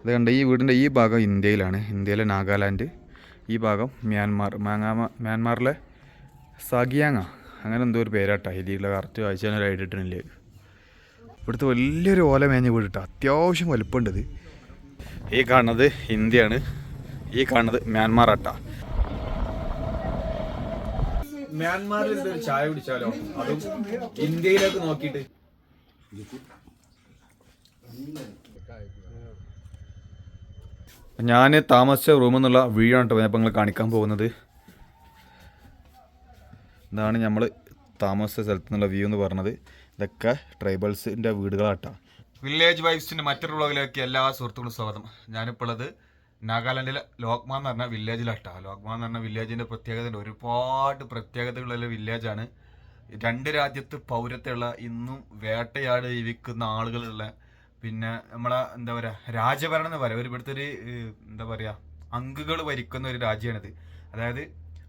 അത് കണ്ട ഈ വീടിന്റെ ഈ ഭാഗം ഇന്ത്യയിലാണ്. ഇന്ത്യയിലെ നാഗാലാൻഡ്. ഈ ഭാഗം മ്യാൻമാർ. മാങ്ങാമ മ്യാൻമാറിലെ സഗിയാങ്ങ. അങ്ങനെ എന്തോ ഒരു പേരാട്ടാ. ഇതിലുള്ള കറക്റ്റ് വായിച്ചാൽ ഒരു ഐഡിയ ഇട്ടിട്ടില്ലേ ഇവിടുത്തെ വലിയൊരു ഓല മേഞ്ഞ വീടിട്ടാ അത്യാവശ്യം വലുപ്പമുണ്ട് ഈ കാണുന്നത് ഇന്ത്യയാണ്. ഈ കാണുന്നത് മ്യാൻമാർ ആട്ടാ മ്യാൻമാറിൽ ചായ കുടിച്ചാലോ? അതും ഇന്ത്യയിലേക്ക് നോക്കിയിട്ട്? ഞാൻ താമസിച്ച റൂം എന്നുള്ള വീഡിയോ ആണ് കേട്ടോ ഞാൻ കാണിക്കാൻ പോകുന്നത്. ഇതാണ് നമ്മൾ താമസിച്ച സ്ഥലത്ത് നിന്നുള്ള വ്യൂ എന്ന് പറഞ്ഞത്. ഇതൊക്കെ ട്രൈബൽസിന്റെ വീടുകളാട്ടാ. വില്ലേജ് വൈബ്സിന്റെ മറ്റൊരു വ്ളോഗിലേക്ക് എല്ലാ സുഹൃത്തുക്കളും സ്വാഗതം. ഞാനിപ്പോൾ ഉള്ളത് നാഗാലാൻഡിലെ ലോക്മാൻ എന്ന് പറഞ്ഞ വില്ലേജിലാട്ടാ ലോക്മാൻ എന്ന് പറഞ്ഞ വില്ലേജിന്റെ പ്രത്യേകത ഒരുപാട് പ്രത്യേകതകളുള്ള വില്ലേജാണ് രണ്ട് രാജ്യത്ത് പൗരത്വമുള്ള ഇന്നും വേട്ടയാട് ജീവിക്കുന്ന ആളുകളുള്ള പിന്നെ നമ്മളെ എന്താ പറയാ രാജഭരണം എന്ന് പറയാം. ഒരു ഒരു എന്താ പറയാ അങ്കുകൾ വരിക്കുന്ന ഒരു രാജ്യമാണിത് അതായത്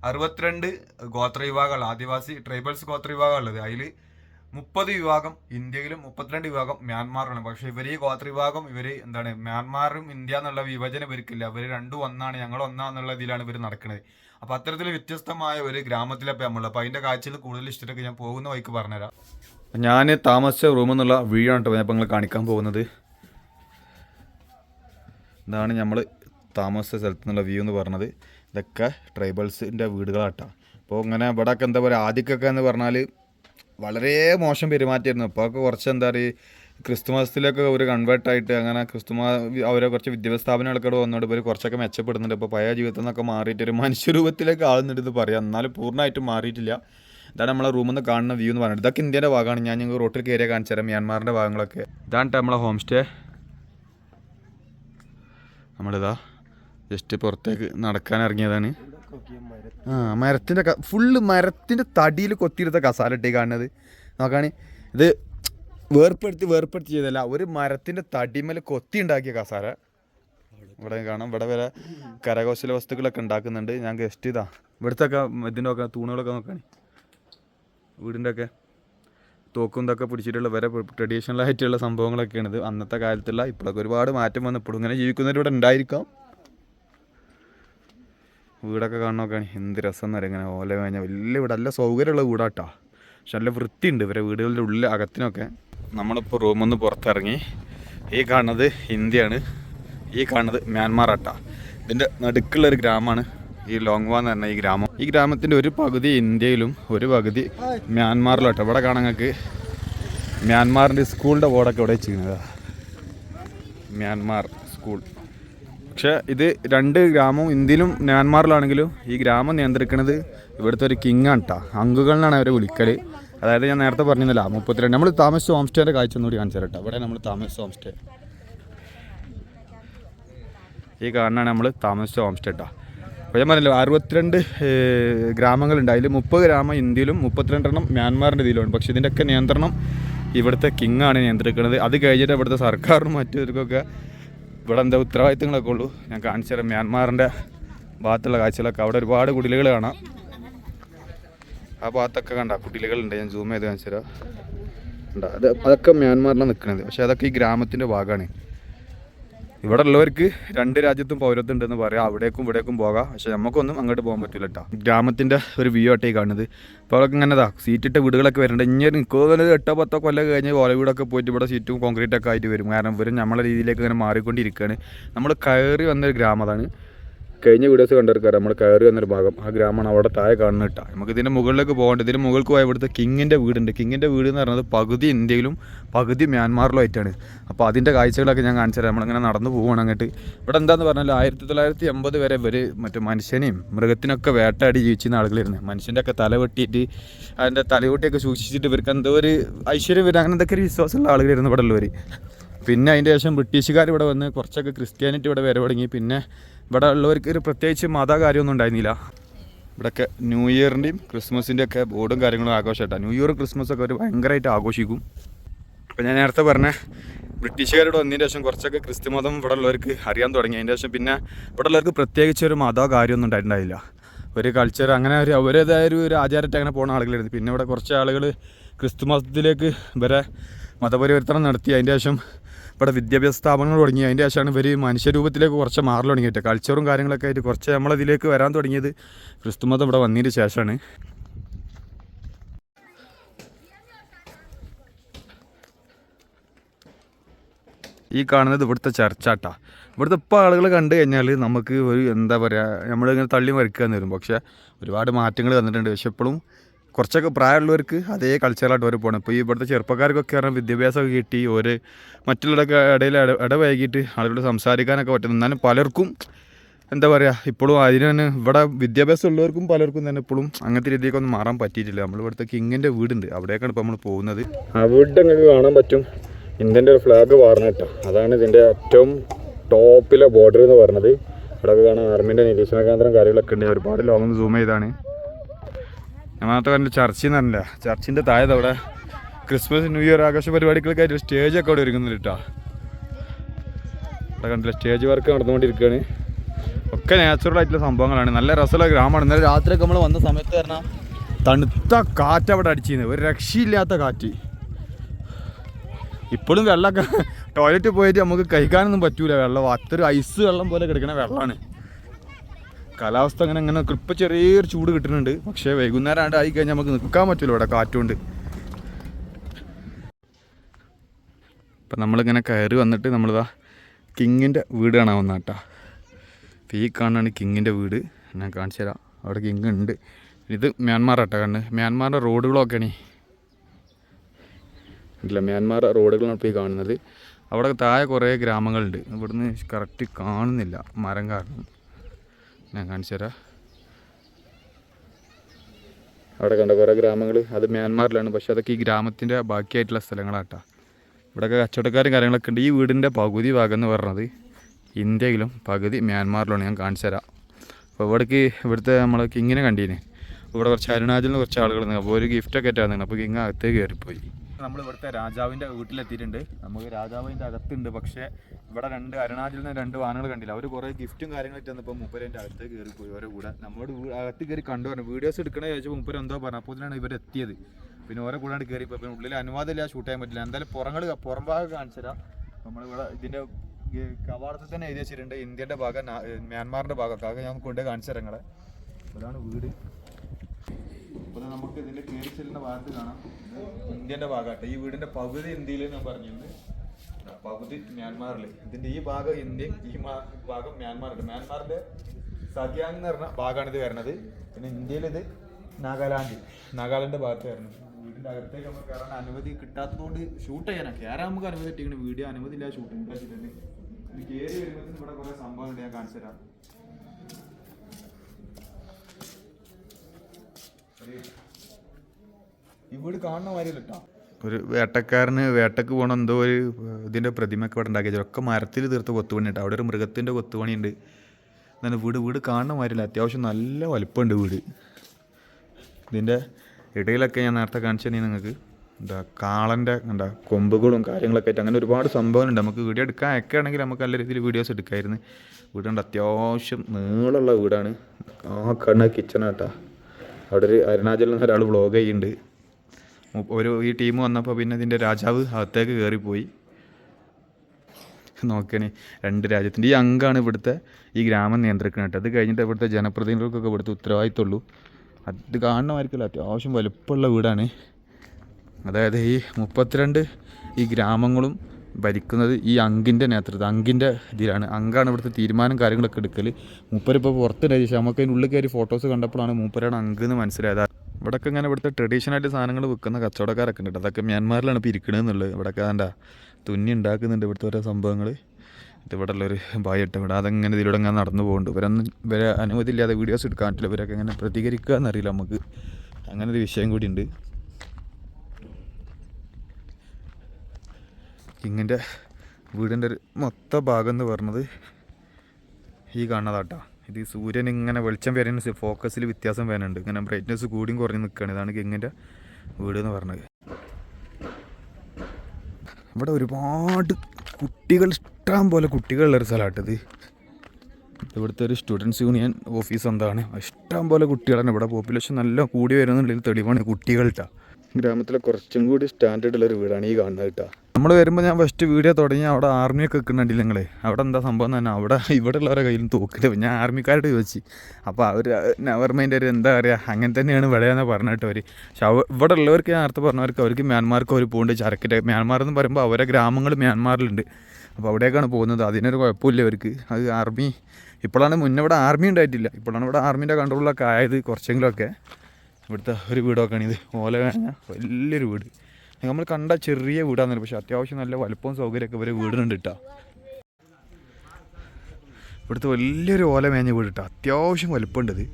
അറുപത്തിരണ്ട് ഗോത്ര വിഭാഗങ്ങൾ ആദിവാസി ട്രൈബൽസ് ഗോത്ര വിഭാഗമുള്ളത് അതിൽ മുപ്പത് വിഭാഗം ഇന്ത്യയിലും മുപ്പത്തിരണ്ട് വിഭാഗം മ്യാൻമാറിലാണ് പക്ഷെ ഇവർ ഈ ഗോത്ര വിഭാഗം ഇവർ എന്താണ് മ്യാൻമാറും ഇന്ത്യ എന്നുള്ള വിഭജനം ഇവർക്കില്ല. ഇവർ രണ്ടും ഒന്നാണ് ഞങ്ങൾ ഒന്നാന്നുള്ള ഇതിലാണ് ഇവർ നടക്കുന്നത് അപ്പോൾ അത്തരത്തിൽ വ്യത്യസ്തമായ ഒരു ഗ്രാമത്തിലപ്പോൾ നമ്മളുള്ളത് അപ്പോൾ അതിന്റെ കാഴ്ചയിൽ കൂടുതൽ ഇഷ്ടമൊക്കെ ഞാൻ പോകുന്ന വഴിക്ക് പറഞ്ഞുതരാം. ഞാൻ താമസിച്ച റൂമിൽ നിന്നുള്ള വീഡിയോ ആണ് ഞാൻ നിങ്ങൾ കാണിക്കാൻ പോകുന്നത്. ഇതാണ് നമ്മൾ താമസിച്ച സ്ഥലത്ത് നിന്നുള്ള വ്യൂ എന്ന് പറഞ്ഞത്. ഇതൊക്കെ ട്രൈബൽസിന്റെ വീടുകളാട്ടാ. അപ്പോൾ ഇങ്ങനെ ഇവിടെയൊക്കെ എന്താ പറയുക ആദ്യമൊക്കെ എന്ന് പറഞ്ഞാൽ വളരെ മോശം പെരുമാറ്റമായിരുന്നു. ഇപ്പോൾ ഒക്കെ കുറച്ച് എന്താ പറയുക ക്രിസ്തുമസത്തിലൊക്കെ ഒരു കൺവേർട്ടായിട്ട് അങ്ങനെ ക്രിസ്തുമ അവരെ കുറച്ച് വിദ്യാഭ്യാസ സ്ഥാപനങ്ങളൊക്കെ വന്നുകൊണ്ട് ഇവർ കുറച്ചൊക്കെ മെച്ചപ്പെടുന്നുണ്ട്. ഇപ്പോൾ പഴയ ജീവിതത്തിൽ നിന്നൊക്കെ മാറിയിട്ട് ഒരു മനുഷ്യരൂപത്തിലേക്ക് ആളുന്നുണ്ട് ഇത് പറയാം. എന്നാലും പൂർണമായിട്ടും മാറിയിട്ടില്ല. ഇതാണ് നമ്മളെ റൂമിൽ നിന്ന് കാണുന്ന വ്യൂ എന്ന് പറയുന്നത് ഇതൊക്കെ ഇന്ത്യന്റെ ഭാഗമാണ്. ഞാൻ ഞങ്ങൾ റോട്ടിൽ കയറിയ കാണിച്ചു തരാം. മ്യാൻമാറിന്റെ ഭാഗങ്ങളൊക്കെ. ഇതാണ് നമ്മളെ ഹോം സ്റ്റേ നമ്മളിതാ ജസ്റ്റ് പുറത്തേക്ക് നടക്കാൻ ഇറങ്ങിയതാണ്. ആ മരത്തിന്റെ ഫുള്ള് മരത്തിന്റെ തടിയിൽ കൊത്തിയിരുത്ത കസാല ഇട്ടേ കാണുന്നത്. നോക്കാണ്. ഇത് വേർപ്പെടുത്തി വേർപ്പെടുത്തി ചെയ്തല്ല ഒരു മരത്തിന്റെ തടിമേൽ കൊത്തി ഉണ്ടാക്കിയ കസാര ഇവിടെ കാണാം. ഇവിടെ വരെ കരകൗശല വസ്തുക്കളൊക്കെ ഉണ്ടാക്കുന്നുണ്ട്. ഞാൻ ഗസ്റ്റ് ഇതാ. ഇവിടുത്തെ ഒക്കെ ഇതിന്റെ ഒക്കെ തൂണുകളൊക്കെ നോക്കാണ്. വീടിന്റെ ഒക്കെ തോക്കും ഇതൊക്കെ പിടിച്ചിട്ടുള്ള വരെ ട്രഡീഷണൽ ആയിട്ടുള്ള സംഭവങ്ങളൊക്കെയാണ് ഇത് അന്നത്തെ കാലത്തുള്ള ഇപ്പോഴൊക്കെ ഒരുപാട് മാറ്റം വന്നു ഇപ്പോഴും ഇങ്ങനെ ജീവിക്കുന്നവരിവിടെ ഉണ്ടായിരിക്കാം. വീടൊക്കെ കാണണമൊക്കെയാണ് എന്ത് രസം എന്ന് ഇങ്ങനെ ഓല കഴിഞ്ഞ വലിയ വീട്. നല്ല സൗകര്യമുള്ള വീടാട്ടാ. പക്ഷെ നല്ല വൃത്തിയുണ്ട് ഇവരെ വീടുകളുടെ ഉള്ളിൽ അകത്തിനൊക്കെ. നമ്മളിപ്പോൾ റൂമിൽ നിന്ന് പുറത്തിറങ്ങി. ഈ കാണുന്നത് ഇന്ത്യയാണ്. ഈ കാണുന്നത് മ്യാൻമാർ ആട്ടാ ഇതിന്റെ നടുക്കുള്ളൊരു ഗ്രാമമാണ് ഈ ലോങ്വാ എന്ന് പറഞ്ഞ ഈ ഗ്രാമം. ഈ ഗ്രാമത്തിന്റെ ഒരു പകുതി ഇന്ത്യയിലും ഒരു പകുതി മ്യാൻമാറിലോട്ടോ ഇവിടെ കാണാൻ നിങ്ങൾക്ക് മ്യാൻമാറിന്റെ സ്കൂളിന്റെ ബോർഡൊക്കെ ഇവിടെ വെച്ചിരിക്കുന്നത്. Myanmar school. പക്ഷേ ഇത് രണ്ട് ഗ്രാമവും ഇന്ത്യയിലും മ്യാൻമാറിലാണെങ്കിലും ഈ ഗ്രാമം നിയന്ത്രിക്കുന്നത് ഇവിടുത്തെ ഒരു കിങ് ആണ് കേട്ടോ അങ്കുകളിലാണ് അവരെ വിളിക്കൽ അതായത് ഞാൻ നേരത്തെ പറഞ്ഞില്ല മുപ്പത്തിരണ്ട്. നമ്മൾ താമസിച്ച ഹോം സ്റ്റേന്റെ കാഴ്ച ഒന്നുകൂടി കാണിച്ചു തരട്ടോ ഇവിടെ നമ്മൾ താമസിച്ച ഹോം സ്റ്റേ ഈ കാണാനാണ് നമ്മൾ താമസിച്ച ഹോം സ്റ്റേ കേട്ടോ അപ്പോൾ ഞാൻ പറഞ്ഞല്ലോ അറുപത്തിരണ്ട് ഗ്രാമങ്ങളുണ്ട്. അതിൽ മുപ്പത് ഗ്രാമം ഇന്ത്യയിലും മുപ്പത്തിരണ്ടെണ്ണം മ്യാൻമാറിന്റെ ഇതിലുണ്ട്. പക്ഷേ ഇതിന്റെയൊക്കെ നിയന്ത്രണം ഇവിടുത്തെ കിങ്ങാണ് നിയന്ത്രിക്കുന്നത്. അത് കഴിഞ്ഞിട്ട് ഇവിടുത്തെ സർക്കാരിനും മറ്റവർക്കൊക്കെ ഇവിടെ എന്താ ഉത്തരവാദിത്തങ്ങളൊക്കെ ഉള്ളൂ. ഞാൻ കാണിച്ചു തരാം. മ്യാൻമാറിന്റെ ഭാഗത്തുള്ള കാഴ്ചകളൊക്കെ. അവിടെ ഒരുപാട് കുടിലുകൾ കാണാം. ആ ഭാഗത്തൊക്കെ കണ്ട കുടിലുകളുണ്ട്. ഞാൻ സൂം ചെയ്ത് കാണിച്ചു തരാം. അത് അതൊക്കെ മ്യാൻമാറിലാണ് നിൽക്കുന്നത് പക്ഷേ അതൊക്കെ ഈ ഗ്രാമത്തിന്റെ ഭാഗമാണ്. ഇവിടെ ഉള്ളവർക്ക് രണ്ട് രാജ്യത്തും പൗരത്വം ഉണ്ടെന്ന് പറയാം. അവിടേക്കും ഇവിടേക്കും പോകാം. പക്ഷെ നമുക്കൊന്നും അങ്ങോട്ട് പോകാൻ പറ്റില്ല കേട്ടോ ഗ്രാമത്തിന്റെ ഒരു വ്യൂ ആട്ടേ കാണുന്നത്. ഇപ്പോൾ അതൊക്കെ ഇങ്ങനെതാ സീറ്റിട്ട വീടുകളൊക്കെ വരുന്നുണ്ട്. ഇനി നിൽക്കുന്നത് എട്ടോ പത്തോ കൊല്ലം കഴിഞ്ഞ് ഓല വീടൊക്കെ പോയിട്ട് ഇവിടെ സീറ്റും കോൺക്രീറ്റൊക്കെ ആയിട്ട് വരും. കാരണം ഇവരും നമ്മളെ രീതിയിലേക്ക് ഇങ്ങനെ മാറിക്കൊണ്ടിരിക്കുകയാണ്. നമ്മൾ കയറി വന്നൊരു ഗ്രാമം കഴിഞ്ഞ വീഡിയോസ് കണ്ടിരിക്കാം നമ്മൾ കയറി വന്നൊരു ഭാഗം. ആ ഗ്രാമമാണ് അവിടെ താഴെ കാണുന്നത് കേട്ടോ നമുക്ക് ഇതിന്റെ മുകളിലേക്ക് പോകേണ്ടത് ഇതിന് മുകൾക്ക് പോയ ഇവിടുത്തെ കിങ്ങിന്റെ വീടുണ്ട്. കിങ്ങിന്റെ വീട് എന്ന് പറയുന്നത് പകുതി ഇന്ത്യയിലും പകുതി മ്യാൻമാറിലും ആയിട്ടാണ് അപ്പോൾ അതിന്റെ കാഴ്ചകളൊക്കെ ഞാൻ കാണിച്ചു തരാം. നമ്മളിങ്ങനെ നടന്നു പോവുകയാണ് അങ്ങോട്ട്. ഇവിടെ എന്താന്ന് പറഞ്ഞാൽ ആയിരത്തി തൊള്ളായിരത്തി എൺപത് വരെ ഇവർ മറ്റു മനുഷ്യനെയും മൃഗത്തിനൊക്കെ വേട്ടയാടി ജീവിച്ചിരുന്ന ആളുകളായിരുന്നു. മനുഷ്യന്റെ ഒക്കെ തല വെട്ടിയിട്ട് അതിന്റെ തലയോട്ടിയൊക്കെ സൂക്ഷിച്ചിട്ട് ഇവർക്ക് എന്തോ ഒരു ഐശ്വര്യം വരും. അങ്ങനെ എന്തൊക്കെ ഒരു വിശ്വാസമുള്ള ആളുകളായിരുന്നു ഇവിടെ ഉള്ളവർ പിന്നെ അതിന്റെ ശേഷം ബ്രിട്ടീഷുകാർ ഇവിടെ വന്ന് കുറച്ചൊക്കെ ക്രിസ്ത്യാനിറ്റി ഇവിടെ വരെ തുടങ്ങി. പിന്നെ ഇവിടെ ഉള്ളവർക്ക് ഒരു പ്രത്യേകിച്ച് മത കാര്യമൊന്നും ഉണ്ടായിരുന്നില്ല. ഇവിടെയൊക്കെ ന്യൂ ഇയറിന്റെയും ക്രിസ്മസിന്റെ ഒക്കെ ബോർഡും കാര്യങ്ങളും ആഘോഷമായിട്ടാണ് ന്യൂ ഇയറും ക്രിസ്മസൊക്കെ അവർ ഭയങ്കരമായിട്ട് ആഘോഷിക്കും. അപ്പോൾ ഞാൻ നേരത്തെ പറഞ്ഞ ബ്രിട്ടീഷുകാരോട് വന്നതിന് ശേഷം കുറച്ചൊക്കെ ക്രിസ്തുമതം ഇവിടെ ഉള്ളവർക്ക് അറിയാൻ തുടങ്ങി. അതിന്റെ ശേഷം പിന്നെ ഇവിടെ ഉള്ളവർക്ക് പ്രത്യേകിച്ച് ഒരു മതമോ കാര്യമൊന്നും ഉണ്ടായിട്ടുണ്ടായില്ല. ഒരു കൾച്ചർ അങ്ങനെ ഒരു അവരേതായ ഒരു ആചാരമായിട്ട് അങ്ങനെ പോകുന്ന ആളുകളായിരുന്നു. പിന്നെ ഇവിടെ കുറച്ച് ആളുകൾ ക്രിസ്തു മതത്തിലേക്ക് വരെ മതപരിവർത്തനം നടത്തി. അതിന്റെ ശേഷം ഇവിടെ വിദ്യാഭ്യാസ സ്ഥാപനങ്ങൾ തുടങ്ങി. അതിന്റെ ശേഷമാണ് ഇവർ മനുഷ്യരൂപത്തിലേക്ക് കുറച്ച് മാറൽ തുടങ്ങിയിട്ട്. കൾച്ചറും കാര്യങ്ങളൊക്കെ ആയിട്ട് കുറച്ച് നമ്മളതിലേക്ക് വരാൻ തുടങ്ങിയത് ക്രിസ്തുമതം ഇവിടെ വന്നതിന് ശേഷമാണ്. ഈ കാണുന്നത് ഇവിടുത്തെ ചർച്ചാട്ടാ. ഇവിടുത്തെ ഇപ്പോൾ ആളുകൾ കണ്ടു കഴിഞ്ഞാൽ നമുക്ക് ഒരു എന്താ പറയുക നമ്മളിങ്ങനെ തള്ളി മറിക്കാൻ വരും. പക്ഷേ ഒരുപാട് മാറ്റങ്ങൾ വന്നിട്ടുണ്ട്. പക്ഷെ ഇപ്പോഴും കുറച്ചൊക്കെ പ്രായമുള്ളവർക്ക് അതേ കൾച്ചറായിട്ട് അവർ പോകണം ഇപ്പോൾ ഈ ഇവിടുത്തെ ചെറുപ്പക്കാർക്കൊക്കെ പറഞ്ഞാൽ വിദ്യാഭ്യാസമൊക്കെ കിട്ടി ഒരു മറ്റുള്ളവരൊക്കെ ഇടയിൽ ഇട ഇടവൈകിട്ട് ആളുകളോട് സംസാരിക്കാനൊക്കെ പറ്റും. എന്നാലും പലർക്കും എന്താ പറയുക ഇപ്പോഴും അതിന് തന്നെ ഇവിടെ വിദ്യാഭ്യാസം ഉള്ളവർക്കും പലർക്കും തന്നെ ഇപ്പോഴും അങ്ങനത്തെ രീതിക്കൊന്നും മാറാൻ പറ്റിയിട്ടില്ല. നമ്മൾ ഇവിടുത്തെ കിങ്ങിന്റെ വീടുണ്ട്. അവിടേക്കാണ് ഇപ്പോൾ നമ്മൾ പോകുന്നത്. അവിടെ നിങ്ങൾക്ക് കാണാൻ പറ്റും ഇന്ത്യന്റെ ഒരു ഫ്ലാഗ് വാർന്നിട്ടോ അതാണ് ഇതിന്റെ ഏറ്റവും ടോപ്പിലെ ബോർഡർ എന്ന് പറഞ്ഞത് ഇവിടെ കാണാൻ ആർമീന്റെ നിരീക്ഷണ കേന്ദ്രം കാര്യങ്ങളൊക്കെ ഉണ്ട്. ഒരുപാട് ലോകം സൂം ചെയ്താണ്. ഞാൻ മാത്രം കണ്ട ചർച്ച എന്ന് പറഞ്ഞില്ല. ചർച്ചിന്റെ താഴെ അവിടെ ക്രിസ്മസ് ന്യൂ ഇയർ ആഘോഷ പരിപാടികൾക്കായിട്ട് സ്റ്റേജൊക്കെ അവിടെ ഒരുക്കുന്നുണ്ട് കേട്ടോ. അവിടെ കണ്ടില്ല സ്റ്റേജ് വർക്ക് നടന്നുകൊണ്ടിരിക്കുകയാണ്. ഒക്കെ നാച്ചുറൽ ആയിട്ടുള്ള സംഭവങ്ങളാണ്. നല്ല രസമുള്ള ഗ്രാമമാണ്. ഇന്നലെ രാത്രിയൊക്കെ നമ്മൾ വന്ന സമയത്ത് പറഞ്ഞാൽ തണുത്ത കാറ്റ് അവിടെ അടിച്ചിരുന്നത് ഒരു രക്ഷയില്ലാത്ത കാറ്റ്. ഇപ്പോഴും വെള്ളമൊക്കെ ടോയ്ലറ്റിൽ പോയിട്ട് നമുക്ക് കഴിക്കാനൊന്നും പറ്റൂല. വെള്ളം അത്ര ഐസ് വെള്ളം പോലെ കിടക്കണ വെള്ളമാണ്. കാലാവസ്ഥ അങ്ങനെ അങ്ങനെ ഇപ്പം ചെറിയൊരു ചൂട് കിട്ടുന്നുണ്ട്. പക്ഷേ വൈകുന്നേരം ആയി കഴിഞ്ഞാൽ നമുക്ക് നിൽക്കാൻ പറ്റില്ല ഇവിടെ കാറ്റുകൊണ്ട്. ഇപ്പം നമ്മളിങ്ങനെ കയറി വന്നിട്ട് നമ്മളിതാ കിങ്ങിന്റെ വീട് കാണാൻ വന്ന അപ്പം ഈ കാണാണ് കിങ്ങിന്റെ വീട്. ഞാൻ കാണിച്ചു തരാം. അവിടെ കിങ് ഉണ്ട്. ഇത് മ്യാൻമാർ കേട്ടോ കണ്ട് മ്യാൻമാറിന്റെ റോഡുകളൊക്കെയാണ് ഇല്ല മ്യാൻമാർ റോഡുകളാണ് ഇപ്പോൾ ഈ കാണുന്നത്. അവിടെ താഴെ കുറേ ഗ്രാമങ്ങളുണ്ട്. ഇവിടുന്ന് കറക്റ്റ് കാണുന്നില്ല. മരം കാരണം. ഞാൻ കാണിച്ചു തരാം. അവിടെ കണ്ട കുറേ ഗ്രാമങ്ങൾ. അത് മ്യാൻമാറിലാണ്. പക്ഷേ അതൊക്കെ ഈ ഗ്രാമത്തിന്റെ ബാക്കിയായിട്ടുള്ള സ്ഥലങ്ങളാട്ടാ. ഇവിടെയൊക്കെ കച്ചവടക്കാരും കാര്യങ്ങളൊക്കെ ഉണ്ട്. ഈ വീടിന്റെ പകുതി ഭാഗം എന്ന് പറഞ്ഞത് ഇന്ത്യയിലും പകുതി മ്യാൻമാറിലാണ് ഞാൻ കാണിച്ചു തരാം. അപ്പോൾ ഇവിടേക്ക് ഇവിടുത്തെ നമ്മൾ കിങ്ങിനെ കണ്ടീന്. ഇവിടെ കുറച്ച് അരുണാചലിൽ നിന്ന് കുറച്ച് ആളുകൾ നിന്ന് അപ്പോൾ ഒരു ഗിഫ്റ്റൊക്കെ ആയിട്ടാണ് അപ്പോൾ ഇങ്ങനെ അകത്തേക്ക് കയറിപ്പോയി. നമ്മൾ ഇവിടുത്തെ രാജാവിന്റെ വീട്ടിലെത്തിയിട്ടുണ്ട്. നമുക്ക് രാജാവിന്റെ അകത്തുണ്ട്. പക്ഷേ ഇവിടെ രണ്ട് അരുണാചലിൽ നിന്ന് രണ്ട് വാഹനങ്ങൾ കണ്ടില്ല. അവർ കുറേ ഗിഫ്റ്റും കാര്യങ്ങളായിട്ട് വന്നപ്പോൾ അകത്ത് കയറി പോയി. അവരെ കൂടെ നമ്മുടെ അകത്ത് കയറി കണ്ടു പറഞ്ഞു. വീഡിയോസ് എടുക്കണേ ചോദിച്ചപ്പോൾ മുപ്പര് എന്തോ പറഞ്ഞു. അപ്പോൾ ഇതിനാണ് ഇവരെത്തിയത് പിന്നെ ഓരോ കൂടാണ്ട് കയറിപ്പോൾ പിന്നെ ഉള്ളിൽ അനുവാദമില്ല ഷൂട്ട് ചെയ്യാൻ പറ്റില്ല. എന്തായാലും പുറങ്ങൾ പുറം ഭാഗം കാണിച്ചുതരാം നമ്മളിവിടെ ഇതിന്റെ കവാടത്തിൽ തന്നെ എഴുതി വെച്ചിട്ടുണ്ട്. ഇന്ത്യന്റെ ഭാഗം മ്യാൻമാറിന്റെ ഭാഗമൊക്കെ. അതൊക്കെ ഞാൻ കൊണ്ടുപോയി കാണിച്ചു തരാം അതാണ് വീട്. അപ്പോൾ നമുക്ക് ഇതിന്റെ കയറി ചെല്ലുന്ന ഭാഗത്ത് കാണാം. ഇന്ത്യന്റെ ഇന്ത്യന്റെ ഭാഗമായിട്ട് ഈ വീടിന്റെ പകുതി ഇന്ത്യയിൽ ഞാൻ പറഞ്ഞിട്ടുണ്ട് പകുതി മ്യാൻമാറിൽ ഇതിന്റെ ഈ ഭാഗം ഇന്ത്യ ഈ ഭാഗം മ്യാൻമാറുണ്ട്. മ്യാൻമാറിന്റെ സഗ്യാങ് എന്ന് പറഞ്ഞ ഭാഗമാണ് ഇത് വരുന്നത്. പിന്നെ ഇന്ത്യയിൽ ഇത് നാഗാലാൻഡ് നാഗാലാൻഡ് ഭാഗത്ത് വരുന്നത്. വീടിന്റെ അകത്തേക്ക് നമുക്ക് കയറാൻ അനുമതി കിട്ടാത്തതുകൊണ്ട് ഷൂട്ട് ചെയ്യാനാണ് കയറാൻ നമുക്ക് അനുമതി കിട്ടിയാണ് വീഡിയോ അനുമതി ഇല്ല ഷൂട്ട് ഉണ്ടാക്കിയിട്ടുണ്ട് ഇത് കയറി വരുമ്പോൾ ഇവിടെ കുറേ സംഭവങ്ങളുണ്ട് ഞാൻ കാണിച്ചു തരാം. ഇവിടെ വീട് കാണുന്ന മാതിരിയല്ല ഒരു വേട്ടക്കാരന് വേട്ടക്ക് പോകണം എന്തോ ഒരു ഇതിന്റെ പ്രതിമയൊക്കെ ഇവിടെ ഉണ്ടാക്കിയത്. ഒക്കെ മരത്തിൽ തീർത്ത് കൊത്തുപണി ഉണ്ട് അവിടെ ഒരു മൃഗത്തിന്റെ കൊത്തുപണിയുണ്ട്. എന്നാൽ വീട്. വീട് കാണുന്ന മാതിരില്ല അത്യാവശ്യം നല്ല വലുപ്പമുണ്ട് വീട്. ഇതിന്റെ ഇടയിലൊക്കെ ഞാൻ നേരത്തെ കാണിച്ചു തന്നെ നിങ്ങൾക്ക്. എന്താ കാളന്റെ എന്താ കൊമ്പുകളും കാര്യങ്ങളൊക്കെ ആയിട്ട് അങ്ങനെ ഒരുപാട് സംഭവങ്ങളുണ്ട്. നമുക്ക് വീഡിയോ എടുക്കാൻ ഒക്കെ ആണെങ്കിൽ നമുക്ക് നല്ല രീതിയിൽ വീഡിയോസ് എടുക്കാമായിരുന്നു വീടുണ്ട് അത്യാവശ്യം നീളമുള്ള വീടാണ്. ആ കണ്ണ് കിച്ചണാട്ടാ അവിടെ ഒരു അരുണാചലിൽ നിന്ന് ഒരാൾ വ്ളോഗ് ചെയ്യുന്നുണ്ട്. ഒരു ഈ ടീം വന്നപ്പോൾ പിന്നെ ഇതിന്റെ രാജാവ് അകത്തേക്ക് കയറിപ്പോയി നോക്കണേ രണ്ട് രാജ്യത്തിന്റെ ഈ അംഗമാണ് ഇവിടുത്തെ ഈ ഗ്രാമം നിയന്ത്രിക്കുന്നത് അത് കഴിഞ്ഞിട്ട് ഇവിടുത്തെ ജനപ്രതിനിധികൾക്കൊക്കെ ഇവിടുത്തെ ഉത്തരവാദിത്തമുള്ളൂ അത് കാണണമായിരിക്കില്ല അത്യാവശ്യം വലുപ്പമുള്ള വീടാണ്. അതായത് ഈ മുപ്പത്തിരണ്ട് ഈ ഗ്രാമങ്ങളും ഭരിക്കുന്നത് ഈ അങ്കിന്റെ നേതൃത്വം അങ്കിന്റെ ഇതിലാണ്. അങ്കാണ് ഇവിടുത്തെ തീരുമാനം കാര്യങ്ങളൊക്കെ എടുക്കൽ മൂപ്പരിപ്പോൾ പുറത്തുണ്ടായി പക്ഷേ നമുക്ക് അതിന്റെ ഉള്ളിൽ കയറി ഫോട്ടോസ് കണ്ടപ്പോഴാണ് മൂപ്പരാണ് അങ്ക് എന്ന് മനസ്സിലായത്. ഇവിടെയൊക്കെ ഇങ്ങനെ ഇവിടുത്തെ ട്രഡീഷണൽ സാധനങ്ങൾ വിൽക്കുന്ന കച്ചവടക്കാരൊക്കെ ഉണ്ട്. അതൊക്കെ മ്യാൻമാറിലാണ് ഇപ്പോൾ ഇരിക്കണമെന്നുള്ളത് ഇവിടെയൊക്കെ എന്താ തുന്നി ഉണ്ടാക്കുന്നുണ്ട് ഇവിടുത്തെ ഓരോ സംഭവങ്ങൾ ഇവിടെ ഉള്ളൊരു ഭയട്ട് ഇവിടെ അതങ്ങനെ ഇതിലൂടെ അങ്ങനെ നടന്നു പോകുന്നുണ്ട് ഇവരൊന്നും ഇവരെ അനുമതി ഇല്ലാതെ വീഡിയോസ് എടുക്കാൻ പറ്റില്ല. ഇവരൊക്കെ എങ്ങനെ പ്രതികരിക്കുക എന്നറിയില്ല നമുക്ക്. അങ്ങനെ ഒരു വിഷയം കൂടി ഉണ്ട്. ഇങ്ങിന്റെ വീടിന്റെ ഒരു മൊത്ത ഭാഗം എന്ന് പറഞ്ഞത് ഈ കാണുന്നതാട്ടാ ഇത് സൂര്യൻ ഇങ്ങനെ വെളിച്ചം വരുന്ന ഫോക്കസിൽ വ്യത്യാസം വരുന്നുണ്ട് ഇങ്ങനെ ബ്രൈറ്റ്നസ് കൂടിയും കുറഞ്ഞു നിൽക്കുകയാണ് ഇതാണ് കിങ്ങിന്റെ വീട് എന്ന് പറഞ്ഞത്. ഇവിടെ ഒരുപാട് കുട്ടികൾ ഇഷ്ടം പോലെ കുട്ടികളുള്ളൊരു സ്ഥലമാട്ടത് ഇവിടുത്തെ ഒരു സ്റ്റുഡൻസ് യൂണിയൻ ഓഫീസ് എന്താണ്? ഇഷ്ടം പോലെ കുട്ടികളാണ്. ഇവിടെ പോപ്പുലേഷൻ നല്ല കൂടി വരുന്നുണ്ടെങ്കിൽ തെളിവാണ് കുട്ടികൾട്ടാ. ഗ്രാമത്തിലെ കുറച്ചും കൂടി സ്റ്റാൻഡേർഡ് ഉള്ളൊരു വീടാണ് ഈ കാണുന്നത് കേട്ടോ. നമ്മൾ വരുമ്പോൾ ഞാൻ ഫസ്റ്റ് വീഡിയോ തുടങ്ങി അവിടെ ആർമിയൊക്കെ നിൽക്കുന്നുണ്ടല്ലോ നിങ്ങളെ? അവിടെ എന്താ സംഭവം പറഞ്ഞാൽ അവിടെ ഇവിടെ ഉള്ളവരെ കയ്യിൽ തോക്കില്ല ഞാൻ ആർമിക്കാരോട് ചോദിച്ചു അപ്പോൾ അവർ നെവർ മൈൻഡ് ഒരു എന്താ പറയുക അങ്ങനെ തന്നെയാണ് വിളയെന്ന് പറഞ്ഞിട്ട് അവർ പക്ഷെ ഇവിടെ ഉള്ളവർക്ക് ഞാൻ നേരത്തെ പറഞ്ഞവർക്ക് അവർക്ക് മ്യാൻമാർക്ക് ഒരു പോകുന്നുണ്ട് ചരക്കിന്റെ മ്യാൻമാർ എന്ന് പറയുമ്പോൾ അവരെ ഗ്രാമങ്ങൾ മ്യാൻമാറിലുണ്ട്. അപ്പോൾ അവിടേക്കാണ് പോകുന്നത്. അതിനൊരു കുഴപ്പമില്ല അവർക്ക് അത് ആർമി ഇപ്പോഴാണ് മുന്നേ ഇവിടെ ആർമി ഉണ്ടായിട്ടില്ല. ഇപ്പോഴാണ് ഇവിടെ ആർമീന്റെ കൺട്രോളിലൊക്കെ ആയത് കുറച്ചെങ്കിലുമൊക്കെ. ഇവിടുത്തെ ഒരു വീടൊക്കെ ആണിത് ഓല വേണ വലിയൊരു വീട്. നമ്മൾ കണ്ട ചെറിയ വീടാണെന്നില്ല പക്ഷെ അത്യാവശ്യം നല്ല വലുപ്പവും സൗകര്യമൊക്കെ ഇവരെ വീടിനുണ്ട് കേട്ടോ ഇവിടുത്തെ വലിയൊരു ഓല മേഞ്ഞ വീട് കേട്ടോ അത്യാവശ്യം വലുപ്പമുണ്ട് ഇത്.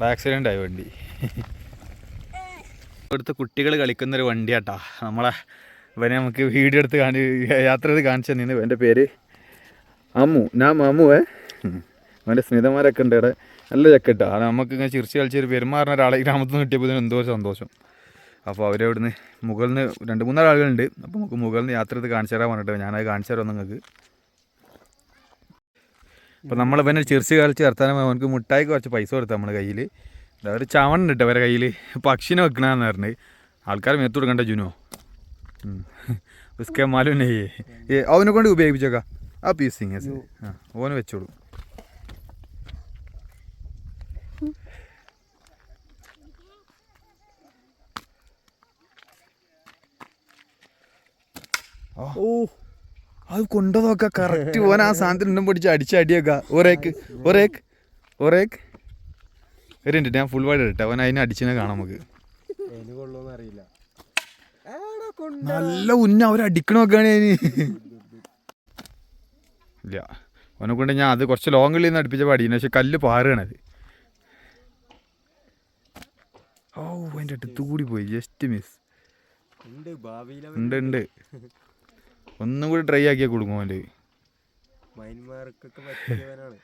ഇവിടെ ആക്സിഡന്റ് ആയി വണ്ടി. ഇവിടുത്തെ കുട്ടികൾ കളിക്കുന്നൊരു വണ്ടിയാട്ടാ. നമ്മളെ ഇവനെ നമുക്ക് വീഡിയോ എടുത്ത് കാണി യാത്ര ചെയ്ത് കാണിച്ചു തന്നെ എന്റെ പേര് അമ്മു ഞാൻ അമ്മു ഏ. അവന്റെ സ്മിതമാരൊക്കെ ഉണ്ട് ഇവിടെ. നല്ല ചെക്കട്ടാ. അത് നമുക്ക് ഇങ്ങനെ ചിരിച്ച് കളിച്ചൊരു പെരുമാറുന്ന ഒരാളെ ഗ്രാമത്തിൽ നിന്ന് കിട്ടിയപ്പോൾ എന്തോ സന്തോഷം. അപ്പോൾ അവരെ ഇവിടുന്ന് മുകളിൽ നിന്ന് രണ്ട് മൂന്നാളുകളുണ്ട് അപ്പോൾ നമുക്ക് മുകളിൽ നിന്ന് യാത്ര ചെയ്ത് കാണിച്ചു തരാൻ പറഞ്ഞിട്ട് ഞാനത് കാണിച്ചു തരാം നിങ്ങൾക്ക്. അപ്പോൾ നമ്മൾ ഇവനെ ചിരിച്ച് കളിച്ച് ചേർത്താനും അവനക്ക് മുട്ടായിക്ക് കുറച്ച് പൈസ കൊടുത്തു നമ്മുടെ കയ്യിൽ ഒരു ചവണ് കേട്ടോ അവരെ കയ്യിൽ പക്ഷിനെ വെക്കണമെന്ന് പറഞ്ഞ്. ആൾക്കാർ മേത്ത് കൊടുക്കണ്ട ജുനോ. ഉസ്കെ മാലും ഏ അവനെ കൊണ്ട് ഉപയോഗിപ്പിച്ചേക്കാം. ആ പീസ് ആ ഓന് വെച്ചോളൂ. ഓ. അത് നോക്ക കറക്റ്റ് ഓൻ ആ സാധനത്തിൽ ഉണ്ടും പിടിച്ച് അടിച്ച് അടിയൊക്കെ. ഒരേക്ക് ഒരേക്ക് ഒരേക്ക്. വരുന്നുണ്ട് ഞാൻ ഫുൾ വൈഡ് ഇട്ടെ അവൻ അതിനെ അടിച്ചിനെ കാണാം നമുക്ക്. നല്ല ഉന്ന അവർ അടിക്കണമൊക്കെയാണ് അതിന് ഇല്ല. അവനെ കൊണ്ട് ഞാൻ അത് കുറച്ച് ലോങ് നിന്ന് അടുപ്പിച്ച അടിക്കുന്നു പക്ഷെ കല്ല് പാറുകയാണത് ഓ അതിന്റെ അടുത്ത് കൂടി പോയി. ജസ്റ്റ് മിസ് ഉണ്ട്. ഉണ്ട്. ഒന്നും കൂടി ട്രൈ ആക്കിയാൽ കൊടുക്കും അവന്റെ. മൈൻമാർക്കൊക്കെ പറ്റിയവനാണ്.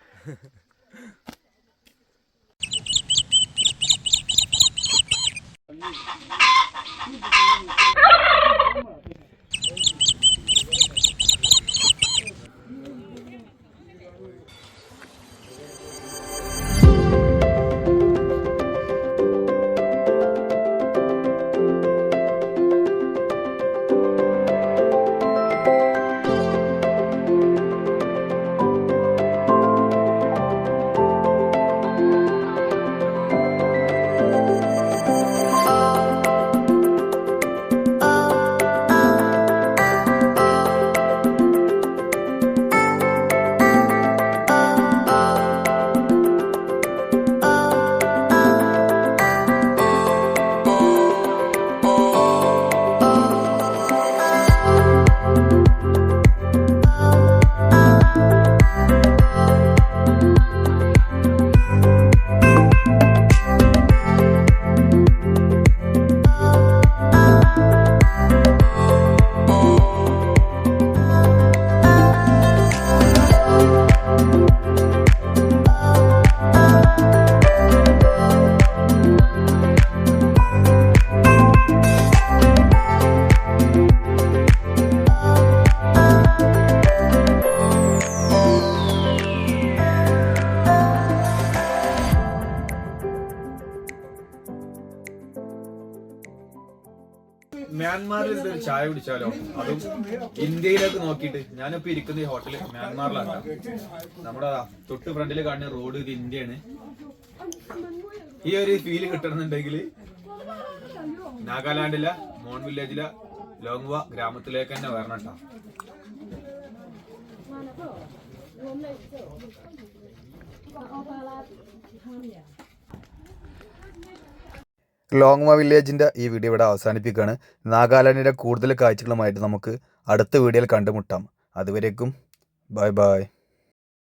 ചായ കുടിച്ചാലോ? അതും ഇന്ത്യയിലേക്ക് നോക്കിയിട്ട്. ഞാനിപ്പോ ഇരിക്കുന്ന ഈ ഹോട്ടൽ മ്യാൻമാറിലാണ് നമ്മുടെ തൊട്ട് ഫ്രണ്ടിൽ കാണുന്ന റോഡ് ഇത് ഇന്ത്യയാണ്. ഈ ഒരു ഫീൽ കിട്ടണമെന്നുണ്ടെങ്കിൽ നാഗാലാൻഡിലെ മോൺ വില്ലേജിലെ ലോങ്വ ഗ്രാമത്തിലേക്ക് തന്നെ വരണം കേട്ടോ. ലോങ്മ വില്ലേജിന്റെ ഈ വീഡിയോ ഇവിടെ അവസാനിപ്പിക്കുകയാണ്. നാഗാലാൻഡിന്റെ കൂടുതൽ കാഴ്ചകളുമായിട്ട് നമുക്ക് അടുത്ത വീഡിയോയിൽ കണ്ടുമുട്ടാം. അതുവരേക്കും ബൈ ബൈ